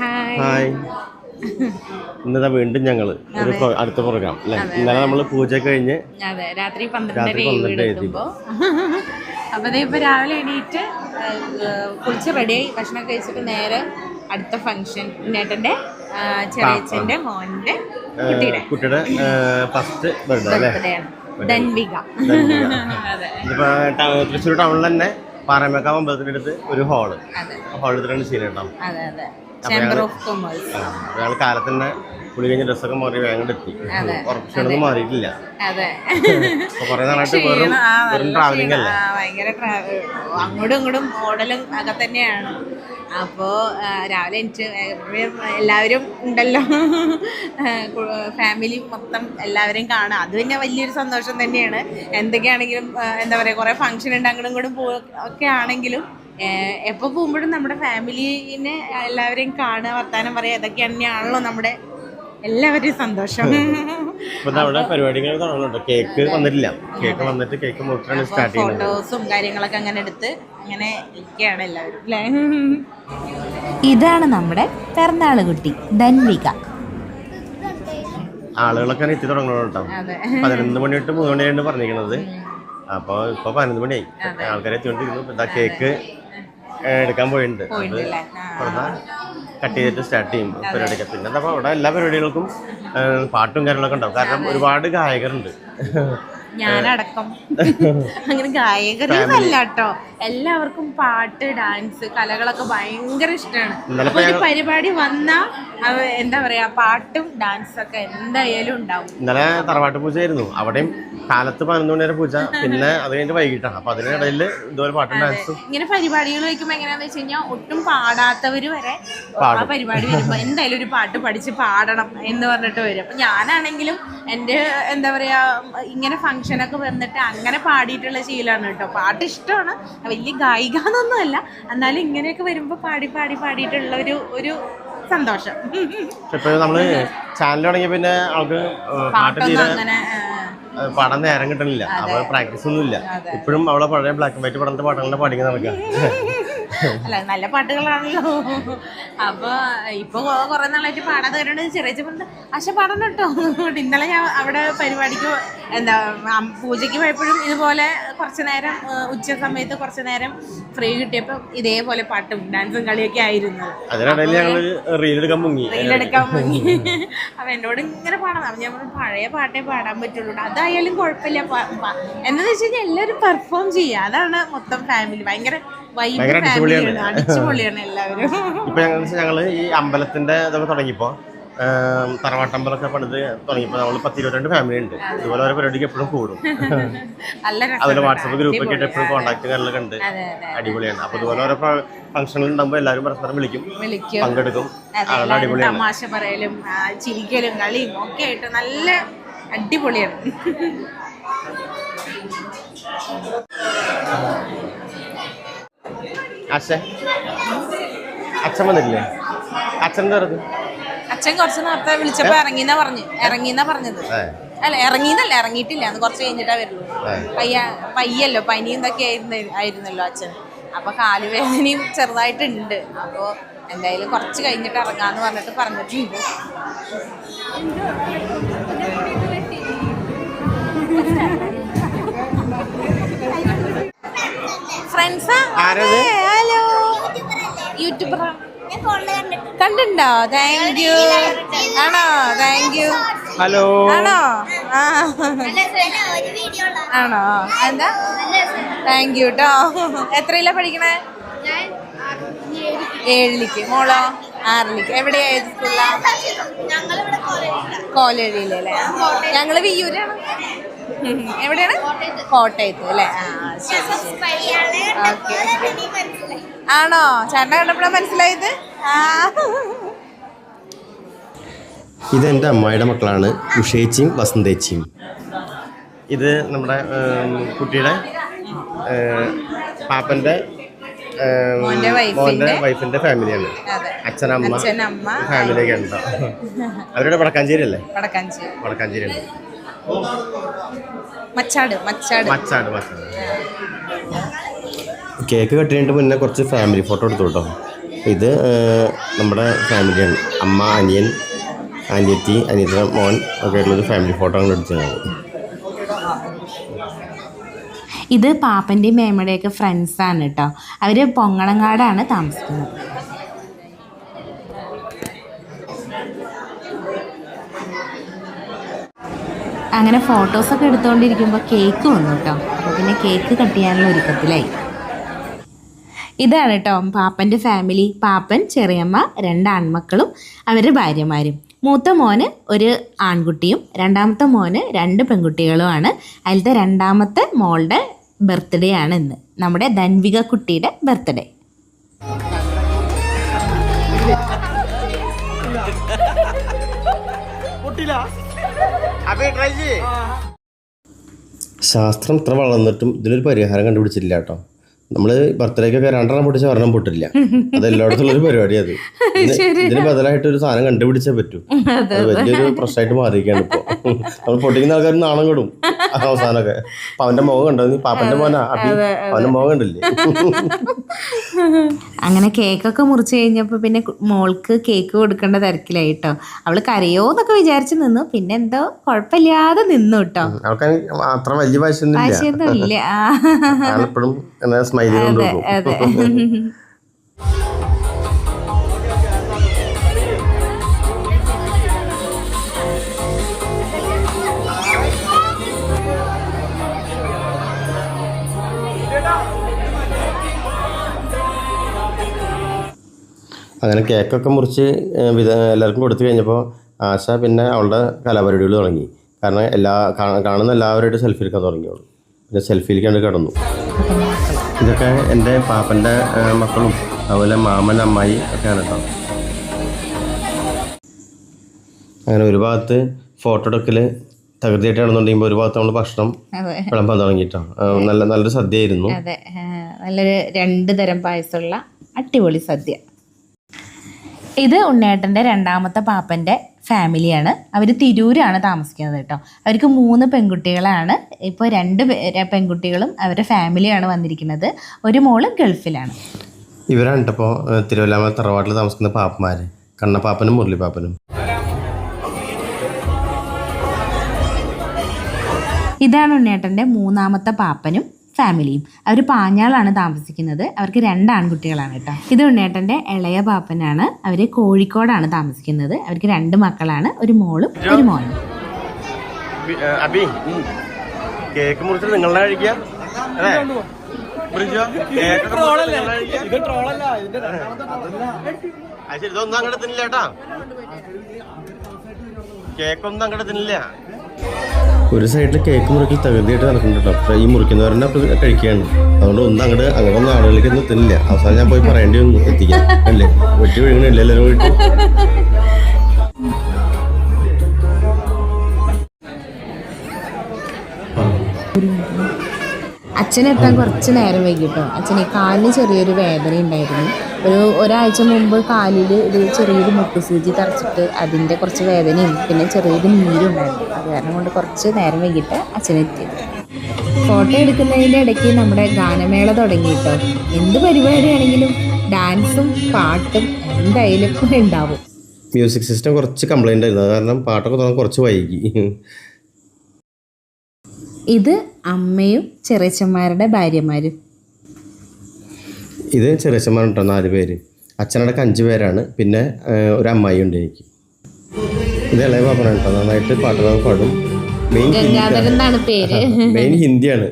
Hi ഇന്നതാ വീണ്ടും ഞങ്ങൾ. ഒരു അടുത്ത പ്രോഗ്രാം അല്ലെ? ഇന്നലെ നമ്മൾ പൂജ കഴിഞ്ഞ് രാത്രി എത്തുമ്പോ അപ്പൊ ഇപ്പൊ രാവിലെ എണീറ്റ് കുളിച്ച് റെഡിയായി ഭക്ഷണം കഴിച്ചിട്ട് നേരെ അടുത്ത ഫംഗ്ഷൻ നേട്ടന്റെ ചെറിയച്ഛന്റെ മോന്റെ കുട്ടിയുടെ. കുട്ടിയുടെ ഫസ്റ്റ് ബർത്ത്ഡേ അല്ലേ? ഇതിപ്പോ തൃശ്ശൂർ ടൗണിൽ തന്നെ പാറമേക്കാവ് അമ്പലത്തിന്റെ അടുത്ത് ഒരു ഹാൾ ഹാളിൽ തന്നെ ശീലം ഉണ്ടാവും അതെ അതെ. ചേംബർ ഓഫ് കൊമേഴ്സ് ഞങ്ങൾ കാലത്ത് തന്നെ കുളി കഴിഞ്ഞ ഡ്രസ്സൊക്കെ മാറി വേഗം എത്തി. ഉറപ്പിച്ചൊന്നും മാറിയിട്ടില്ല. കുറെ നാളായിട്ട് വെറും ട്രാവലിംഗ്. അല്ലേ? അങ്ങോട്ടും ഇങ്ങോട്ടും മോഡലും ഒക്കെ തന്നെയാണ് അപ്പോ രാവിലെ എനിക്ക് എല്ലാവരും ഉണ്ടല്ലോ. ഫാമിലി മൊത്തം എല്ലാവരെയും കാണാം അത് പിന്നെ വലിയൊരു സന്തോഷം തന്നെയാണ്. എന്തൊക്കെയാണെങ്കിലും എന്താ പറയുക കുറേ ഫംഗ്ഷൻ ഉണ്ട് അങ്ങോട്ടും ഇങ്ങോട്ടും പോ ഒക്കെ ആണെങ്കിലും എപ്പോൾ പോകുമ്പോഴും നമ്മുടെ ഫാമിലിനെ എല്ലാവരെയും കാണുക വർത്താനം പറയുക ഇതൊക്കെ തന്നെയാണല്ലോ നമ്മുടെ എല്ലാവരുടെയും സന്തോഷം. ഇപ്പൊ നമ്മുടെ പരിപാടികൾ തുടങ്ങുന്നുണ്ട് കേക്ക് വന്നിട്ടില്ല. കേക്ക് വന്നിട്ട് കേക്ക് മുറിച്ചാണ് സ്റ്റാർട്ട് ചെയ്യുന്നത്. ഫോട്ടോസും കാര്യങ്ങളൊക്കെ അങ്ങനെ എടുത്ത് അങ്ങനെ ഇരിക്കുകയാണ് എല്ലാവരും അല്ലേ ഇതാണ് നമ്മുടെ പിറന്നാൾ കുട്ടി ധൻവിക. ആളുകളൊക്കെ എത്തി തുടങ്ങണം കേട്ടോ. അതെ. പതിനൊന്ന് മണി തൊട്ട് മൂന്ന് മണിയാണ് പറഞ്ഞിരിക്കുന്നത്. അപ്പൊ ഇപ്പൊ പതിനൊന്ന് മണിയായി. ആൾക്കാരെ എത്തിക്കൊണ്ടിരിക്കുന്നു. കേക്ക് എടുക്കാൻ പോയിട്ടുണ്ട്. അത്. കട്ട് ചെയ്തിട്ട് സ്റ്റാർട്ട് ചെയ്യും പരിപാടിക്ക് പിന്നെ അപ്പോൾ അവിടെ എല്ലാ പരിപാടികൾക്കും പാട്ടും കാര്യങ്ങളൊക്കെ ഉണ്ടാവും. കാരണം ഒരുപാട് ഗായകരുണ്ട്. ഞാനടക്കം. അങ്ങനെ ഗായകരല്ല കേട്ടോ എല്ലാവർക്കും പാട്ട് ഡാൻസ് കലകളൊക്കെ ഭയങ്കര ഇഷ്ടമാണ് ഒരു പരിപാടി വന്നാ എന്താ പറയാ പാട്ടും ഡാൻസും ഒക്കെ എന്തായാലും ഉണ്ടാവും. ഇന്നലെ തറവാട്ട് പൂജ ആയിരുന്നു അവിടെയും കാലത്ത് പതിനൊന്ന് മണി വരെ പൂജ. പിന്നെ അത് കഴിഞ്ഞിട്ട് വൈകിട്ടാണ്. അപ്പൊ അതിനിടയിൽ ഇതുപോലെ പാട്ടും ഡാൻസും. ഇങ്ങനെ പരിപാടികൾ വെക്കുമ്പോ എങ്ങനെയാന്ന് വെച്ച് കഴിഞ്ഞാൽ ഒട്ടും പാടാത്തവര് വരെ ആ പരിപാടി വരുമ്പോ എന്തായാലും ഒരു പാട്ട് പഠിച്ച് പാടണം എന്ന് പറഞ്ഞിട്ട് വരും. അപ്പൊ ഞാനാണെങ്കിലും എന്റെ എന്താ പറയാ ഇങ്ങനെ ഫംഗ്ഷനൊക്കെ വന്നിട്ട് അങ്ങനെ പാടിയിട്ടുള്ള ശീലമാണ് കേട്ടോ. പാട്ട് ഇഷ്ടമാണ്. വലിയ ഗായിക എന്നൊന്നുമല്ല എന്നാലും ഇങ്ങനെയൊക്കെ വരുമ്പോ പാടി പാടി പാടിയിട്ടുള്ള ഒരു ഒരു സന്തോഷം. നമ്മൾ ചാനൽ തുടങ്ങിയ പിന്നെ അവൾക്ക് പാട്ട് തീരെ പാടാൻ നേരം കിട്ടണില്ല. അവൾ പ്രാക്ടീസ് ഒന്നും ഇല്ല ഇപ്പോഴും അവളെ പഴയ ബ്ലാക്ക് ആൻഡ് വൈറ്റ് പടത്തിന്റെ പടങ്ങളുടെ പാടിക്കാൻ നടക്കുക അല്ല നല്ല പാട്ടുകളാണല്ലോ. അപ്പൊ ഇപ്പൊ കൊറേ കുറെ നാളായിട്ട് പാടാതെ വരുന്നുണ്ട്. ചെറിയ ചെറുപ്പം പക്ഷെ പാടണം കേട്ടോ. ഇന്നലെ ഞാൻ അവിടെ പരിപാടിക്ക് എന്താ പൂജയ്ക്ക് പോയപ്പോഴും ഇതുപോലെ കുറച്ച് നേരം ഉച്ച സമയത്ത് കുറച്ച് നേരം ഫ്രീ കിട്ടിയപ്പോൾ ഇതേപോലെ പാട്ടും ഡാൻസും കളിയൊക്കെ ആയിരുന്നു. റീലെടുക്കാൻ മുങ്ങി. അപ്പൊ എന്നോട് ഇങ്ങനെ പാടാം അപ്പൊ ഞാൻ പഴയ പാട്ടേ പാടാൻ പറ്റുള്ളൂ അതായാലും കുഴപ്പമില്ല. എന്താന്ന് വെച്ച് കഴിഞ്ഞാൽ എല്ലാവരും പെർഫോം ചെയ്യുക. അതാണ് മൊത്തം ഫാമിലി ഭയങ്കര അടിച്ചുപൊളിയാണ്. എല്ലാവരും. ഇപ്പൊ ഞങ്ങൾ ഈ അമ്പലത്തിന്റെ ഇതൊക്കെ തുടങ്ങിയപ്പോ ഏം, തറവാട്ടമ്പലമൊക്കെ പണിത് തുടങ്ങിയപ്പോ നമ്മൾ പത്ത് ഇരുപത്തിരണ്ട് ഫാമിലി ഉണ്ട്. ഇതുപോലെ ഓരോ പരിപാടിക്ക് എപ്പോഴും കൂടും. അതുപോലെ രസം വാട്സപ്പ് ഗ്രൂപ്പ് ഒക്കെ ആയിട്ട് എപ്പോഴും കോൺടാക്ട് കാര്യങ്ങളൊക്കെ ഉണ്ട്. അടിപൊളിയാണ്. അപ്പൊ ഇതുപോലെ ഓരോ ഫംഗ്ഷനുകൾ ഉണ്ടാകുമ്പോൾ എല്ലാവരും പരസ്പരം വിളിക്കും. പങ്കെടുക്കും. അതെ അതെല്ലാം അടിപൊളിയാണ്. തമാശ പറയലും ചിരിക്കലും കളിയും ഒക്കെ ആയിട്ട് നല്ല അടിപൊളിയാണ്. അച്ഛൻ. അച്ഛൻ വന്നിട്ടില്ലേ? അച്ഛൻ എന്താ പറയുന്നത്? അച്ഛൻ കുറച്ച് നേരത്തെ വിളിച്ചപ്പോ ഇറങ്ങിന്നാ പറഞ്ഞു. ഇറങ്ങിന്നാ പറഞ്ഞത്. അല്ല ഇറങ്ങിന്നല്ല ഇറങ്ങിയിട്ടില്ല. അന്ന് കുറച്ച് കഴിഞ്ഞിട്ടാ വരുള്ളൂ. പയ്യ പയ്യല്ലോ പനി എന്തൊക്കെ ആയിരുന്നു ആയിരുന്നല്ലോ അച്ഛൻ. അപ്പൊ കാലുവേദനയും ചെറുതായിട്ടുണ്ട്. അപ്പോ എന്തായാലും കുറച്ച് കഴിഞ്ഞിട്ട് ഇറങ്ങാന്ന് പറഞ്ഞിട്ട് പറഞ്ഞിട്ടുണ്ട്. ഫ്രണ്ട്സാ? ഹലോ. യൂട്യൂബറാ? കണ്ടിട്ടുണ്ടോ? താങ്ക് യു ആണോ? താങ്ക് യു ഹലോ ആണോ? ആ. ആണോ? എന്താ? താങ്ക് യു കേട്ടോ എത്രയിലാ പഠിക്കണേ? ഏഴിലേക്ക്. മോളോ? ആറിലേക്ക്. എവിടെയാ ഏത് സ്കൂളിലാ? കോലേഴിയിലല്ലേ ഞങ്ങൾ വിയ്യൂരാണ്. എവിടെയാണ്? കോട്ടയത്ത് അല്ലേ? ആ ശരി ഓക്കെ ആണോ? ചേട്ടനെ കണ്ടപ്പോഴാ മനസ്സിലായത്? ആ. ഇത് എന്റെ അമ്മായിയുടെ മക്കളാണ്. ഉഷേച്ചിയും വസന്തേച്ചിയും. ഇത് നമ്മുടെ കുട്ടിയുടെ പാപ്പന്റെ പാപ്പന്റെ മോന്റെ വൈഫിന്റെ- ഫാമിലിയാണ് അച്ഛനമ്മ ഫാമിലിയൊക്കെ ഉണ്ടോ? അവരുടെ വടക്കാഞ്ചേരി അല്ലേ വടക്കാഞ്ചേരി. വടക്കാഞ്ചേരി മച്ചാട് മച്ചാട്. മച്ചാട് മച്ചാട്. കേക്ക് കട്ട് ചെയ്യേണ്ട മുന്നേ കുറച്ച് ഫാമിലി ഫോട്ടോ എടുത്തു കേട്ടോ. ഇത് നമ്മുടെ ഫാമിലിയാണ് അമ്മ അനിയൻ അനിയത്തി അനിയത്തിയുടെ മോൻ ഒക്കെ ആയിട്ടുള്ളൊരു ഫാമിലി ഫോട്ടോ ആണ് എടുത്തത് ഇത് പാപ്പന്റെയും മേമയുടെയൊക്കെ ഫ്രണ്ട്സാണ് കേട്ടോ. അവർ പൊങ്ങളങ്ങാടാണ് താമസിക്കുന്നത്. അങ്ങനെ ഫോട്ടോസൊക്കെ എടുത്തുകൊണ്ടിരിക്കുമ്പോൾ കേക്ക് വന്നു കേട്ടോ. അപ്പോൾ പിന്നെ കേക്ക് കട്ട് ചെയ്യാനുള്ള ഒരുക്കത്തിലായി. ഇതാണ് കേട്ടോ പാപ്പന്റെ ഫാമിലി പാപ്പൻ ചെറിയമ്മ രണ്ട് ആൺമക്കളും അവരുടെ ഭാര്യമാരും. മൂത്ത മോന് ഒരു ആൺകുട്ടിയും രണ്ടാമത്തെ മോന് രണ്ട് പെൺകുട്ടികളുമാണ്. അതിലത്തെ രണ്ടാമത്തെ മോളുടെ ബർത്ത്ഡേ ആണ് ഇന്ന്. നമ്മുടെ ധൻവിക കുട്ടിയുടെ ബർത്ത്ഡേ ശാസ്ത്രം ഇത്ര വളർന്നിട്ടും ഇതിനൊരു പരിഹാരം കണ്ടുപിടിച്ചില്ല കേട്ടോ നമ്മൾ ബർത്ത്ഡേക്കൊക്കെ രണ്ടെണ്ണം പൊട്ടിച്ച ഒരെണ്ണം പൊട്ടില്ല. അത് എല്ലായിടത്തും ഒരു പരിപാടി അത്. ഇതിന് ബദലായിട്ട് ഒരു സാധനം കണ്ടുപിടിച്ചേ പറ്റൂ. അത് വലിയൊരു പ്രശ്നമായിട്ട് മാറിയിരിക്കുകയാണ് ഇപ്പോൾ നമ്മൾ പൊട്ടിക്കുന്ന ആൾക്കാർ നാണം കെടും. അവസാനമൊക്കെ. അപ്പൊ അവന്റെ മുഖം കണ്ടോ നീ? പാപ്പന്റെ മോനാ അവന്റെ മുഖം കണ്ടില്ലേ? അങ്ങനെ കേക്കൊക്കെ മുറിച്ച് കഴിഞ്ഞപ്പോൾ പിന്നെ മോൾക്ക് കേക്ക് കൊടുക്കേണ്ട തിരക്കിലായി കേട്ടോ അവൾ കരയോ എന്നൊക്കെ വിചാരിച്ച് നിന്നു. പിന്നെ എന്തോ കുഴപ്പമില്ലാതെ നിന്നു കേട്ടോ. അത്ര വലിയ വാശിയൊന്നും ഇല്ല കൊണ്ട് അതെ അങ്ങനെ കേക്കൊക്കെ മുറിച്ച് വിധ എല്ലാവർക്കും കൊടുത്തു കഴിഞ്ഞപ്പോൾ ആശ പിന്നെ അവളുടെ കലാപരിപാടികൾ തുടങ്ങി. കാരണം എല്ലാ കാണുന്ന എല്ലാവരുമായിട്ട് സെൽഫി എടുക്കാൻ തുടങ്ങിയോളൂ പിന്നെ സെൽഫിയിലേക്ക് കണ്ട് കിടന്നു. ഇതൊക്കെ എന്റെ പാപ്പന്റെ മക്കളും അതുപോലെ മാമൻ അമ്മായി ഒക്കെയാണ് കേട്ടോ. അങ്ങനെ ഒരു ഭാഗത്ത് ഫോട്ടോ എടുക്കൽ തകൃതിയായിട്ട് നടന്നുണ്ടെങ്കിൽ ഒരു ഭാഗത്ത് നമ്മൾ ഭക്ഷണം വിളമ്പാൻ തുടങ്ങിയിട്ടോ. നല്ല നല്ലൊരു സദ്യയായിരുന്നു. അതെ. നല്ലൊരു രണ്ട് തരം പായസമുള്ള അടിപൊളി സദ്യ. ഇത് ഉണ്ണേട്ടന്റെ രണ്ടാമത്തെ പാപ്പന്റെ ഫാമിലിയാണ്. അവർ തിരൂരാണ് താമസിക്കുന്നത് കേട്ടോ. അവർക്ക് മൂന്ന് പെൺകുട്ടികളാണ്. ഇപ്പോൾ രണ്ട് പെൺകുട്ടികളും അവരുടെ ഫാമിലിയാണ് വന്നിരിക്കുന്നത്. ഒരു മോൾ ഗൾഫിലാണ്. ഇവരാണ് ഇപ്പോൾ തിരുവല്ലാമ തറവാട്ടിൽ താമസിക്കുന്ന പാപ്പന്മാർ കണ്ണപ്പാപ്പനും മുരളിപ്പാപ്പനും. ഇതാണ് ഉണ്ണേട്ടന്റെ മൂന്നാമത്തെ പാപ്പനും. ഫാമിലിയും. അവർ പാഞ്ഞാളാണ് താമസിക്കുന്നത്. അവർക്ക് രണ്ട് ആൺകുട്ടികളാണ് കേട്ടോ. ഇത് ഉണ്ണേട്ടന്റെ ഇളയ പാപ്പനാണ്. അവർ കോഴിക്കോടാണ് താമസിക്കുന്നത്. അവർക്ക് രണ്ട് മക്കളാണ്. ഒരു മോളും ഒരു മോനും. അബി. കേക്ക് മുറിച്ചിട്ട് നിങ്ങളുടെ കഴിക്കുക അല്ലേ? ഇതൊന്നും അങ്ങോട്ട് തിന്നില്ല കേട്ടാ. കേക്കൊന്നും അങ്ങോട്ട് തിന്നില്ല. ഒരു സൈഡിൽ കേക്ക് മുറിക്കൽ തകൃതിയായിട്ട് നടക്കുന്നുണ്ട് കേട്ടോ ഈ മുറിക്കുന്നവരെന്നെ കഴിക്കുകയാണ് അതുകൊണ്ട് ഒന്നും അങ്ങോട്ട് അങ്ങോട്ടൊന്നും ആളുകളിലേക്ക് ഒന്നും എത്തുന്നില്ല. അവസാനം ഞാൻ പോയി പറയേണ്ടി വന്നു എത്തിക്കാൻ അല്ലേ? വെട്ടി വിഴുങ്ങണില്ല എല്ലാവരും വീട്ടിൽ അച്ഛനെത്താൻ കുറച്ച് നേരം വൈകിട്ടോ. അച്ഛനെ കാലിന് ചെറിയൊരു വേദന ഉണ്ടായിരുന്നു. ഒരു ഒരാഴ്ച മുമ്പ് കാലിൽ ഒരു ചെറിയൊരു മുട്ടുസൂചി തറച്ചിട്ട് അതിന്റെ കുറച്ച് വേദനയും പിന്നെ ചെറിയൊരു നീരും ഉണ്ടായിരുന്നു. അത് കാരണം കൊണ്ട് കുറച്ച് നേരം വൈകിട്ട് അച്ഛനെത്തിയത് ഫോട്ടോ എടുക്കുന്നതിന്റെ ഇടയ്ക്ക് നമ്മുടെ ഗാനമേള തുടങ്ങിയിട്ടോ. എന്ത് പരിപാടിയാണെങ്കിലും ഡാൻസും പാട്ടും എന്തായാലും ഉണ്ടാവും. മ്യൂസിക് സിസ്റ്റം കുറച്ച് കംപ്ലൈന്റ് ആയിരുന്നു. കാരണം പാട്ടൊക്കെ തുടങ്ങാൻ കുറച്ച് വൈകി. ഇത് അമ്മയും ചെറിയച്ചന്മാരുടെ ഭാര്യമാരും. ഇത് ചെറിയച്ചന്മാരുണ്ടോ നാല് പേര്. അച്ഛനടക്കം അഞ്ച് പേരാണ്. പിന്നെ ഒരു അമ്മായി ഉണ്ട് എനിക്ക്. ഇത് ഇളയ പാപ്പന കേട്ടോ. നന്നായിട്ട് പാട്ടുകൾ പാടും. മെയിൻ ഗംഗാധരൻ എന്നാണ് പേര്. മെയിൻ ഹിന്ദിയാണ്.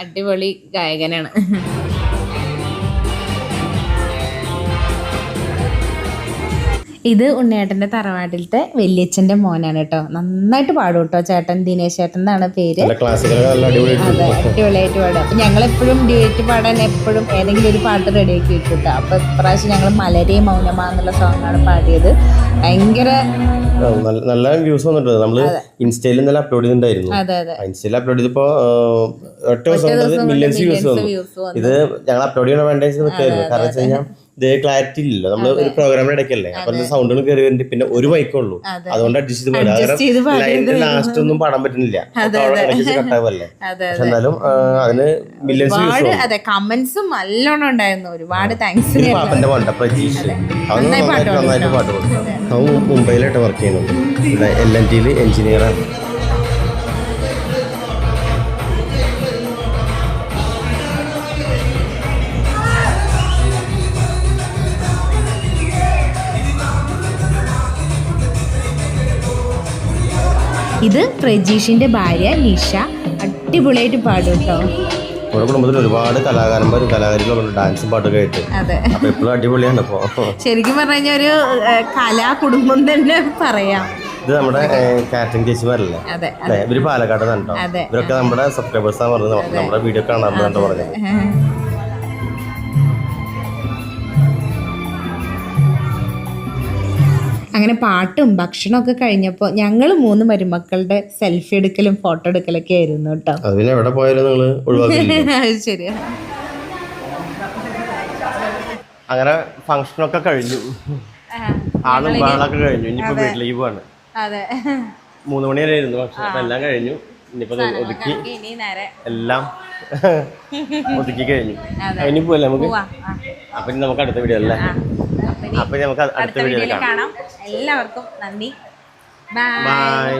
അടിപൊളി ഗായകനാണ്. ഇത് ഉണ്ണിയേട്ടന്റെ തറവാട്ടിലത്തെ വല്യച്ഛന്റെ മോനാണ് കേട്ടോ. നന്നായിട്ട് പാടും കേട്ടോ ചേട്ടൻ ദിനേശ് ചേട്ടൻ എന്നാണ് പേര്. അടിപൊളിയായിട്ട് അതെ അടിപൊളിയായിട്ട് പാടും. അപ്പം ഞങ്ങളെപ്പോഴും ഡ്യൂറ്റ് പാടാൻ എപ്പോഴും ഏതെങ്കിലും ഒരു പാട്ട് റെഡിയാക്കി വെക്കും കേട്ടോ. അപ്പോൾ ഇപ്രാവശ്യം ഞങ്ങൾ മലരെ മൗനമാ എന്നുള്ള സോങ്ങാണ് പാടിയത്. ഭയങ്കര നല്ല വ്യൂസ് വന്നിട്ടുണ്ട്. നമ്മൾ ഇൻസ്റ്റയിൽ ഇന്നലെ അപ്ലോഡ് ചെയ്തിട്ടുണ്ടായിരുന്നു. ഇൻസ്റ്റയിൽ അപ്ലോഡ് ചെയ്തപ്പോ ഒറ്റ ദിവസം മില്യൺസ് വ്യൂസ് വന്നു. ഇത് ഞങ്ങൾ അപ്ലോഡ് ചെയ്യണ വേണ്ട നിൽക്കായിരുന്നു. കാരണം വെച്ച് കഴിഞ്ഞാൽ ഇത് ക്ലാരിറ്റി ഇല്ലല്ലോ. നമ്മൾ ഒരു പ്രോഗ്രാമിന് ഇടയ്ക്കല്ലേ? അപ്പൊ സൗണ്ടുകൾ കയറി വരുന്നുണ്ട് പിന്നെ ഒരു മൈക്കേ ഉള്ളൂ. അതുകൊണ്ട് അഡ്ജസ്റ്റ് ചെയ്ത് ചെയ്ത് ലാസ്റ്റ് ഒന്നും പാടാൻ പറ്റുന്നില്ല. കട്ടാവല്ലേ പക്ഷെ എന്നാലും അതിന് മില്യൺസ് അതെ കമന്റ്സും നല്ലോണം ഉണ്ടായിരുന്നു. ഒരുപാട് താങ്ക്സ് പാപ്പന്റെ പാട്ടാ പ്രജീഷ് അത്. നന്നായിട്ട് പാട്ട് പാടും അവൻ മുംബൈയിലായിട്ട് വർക്ക് ചെയ്യുന്നുണ്ട്. ഇവിടെ എൽ എൻ ടിയിൽ എൻജിനീയറാണ് ഇത് പ്രജീഷിന്റെ ഭാര്യ നിഷ. അടിപൊളിയായിട്ട് പാടും കേട്ടോ. നമ്മുടെ കുടുംബത്തിൽ ഒരുപാട് കലാകാരന്മാരും കലാകാരികളും ഡാൻസും പാട്ടൊക്കെ ആയിട്ട്. അപ്പൊ എപ്പോഴും അടിപൊളിയാണ് ഇപ്പോ ശരിക്കും പറഞ്ഞു കഴിഞ്ഞാൽ ഒരു കലാ കുടുംബം തന്നെ പറയാം. ഇത് നമ്മുടെ കാറ്ററിംഗ് ചേച്ചിമാരല്ലേ? അതെ ഇവർ പാലക്കാട് ഇവരൊക്കെ നമ്മുടെ സബ്സ്ക്രൈബേഴ്സ് ആണ് പറഞ്ഞത്. നമ്മുടെ വീഡിയോ കാണാൻ പറഞ്ഞത്. അങ്ങനെ പാട്ടും ഭക്ഷണമൊക്കെ കഴിഞ്ഞപ്പോൾ ഞങ്ങൾ മൂന്ന് മരുമക്കളുടെ സെൽഫി എടുക്കലും ഫോട്ടോ എടുക്കലൊക്കെ ആയിരുന്നു കേട്ടോ പിന്നെ എവിടെ പോയാലും നിങ്ങൾ അത് ശരിയാ. അങ്ങനെ ഫംഗ്ഷനൊക്കെ കഴിഞ്ഞു. ആളും ബഹളൊക്കെ കഴിഞ്ഞു. ഇനിയിപ്പോ വീട്ടിലേക്ക് പോവാണ്. അതെ. മൂന്ന് മണി വരെ ആയിരുന്നു ഭക്ഷണം എല്ലാം കഴിഞ്ഞു. ഇനിയിപ്പോ ഒതുക്കി ഇനി നേരെ എല്ലാം ഒതുക്കി കഴിഞ്ഞു. ഇനി പോവല്ലേ നമുക്ക്? അപ്പൊ ഇനി നമുക്ക് അടുത്ത വീഡിയോ അല്ലേ? അപ്പൊ നമുക്ക് അടുത്ത വീഡിയോയിൽ കാണാം. എല്ലാവർക്കും നന്ദി. ബൈ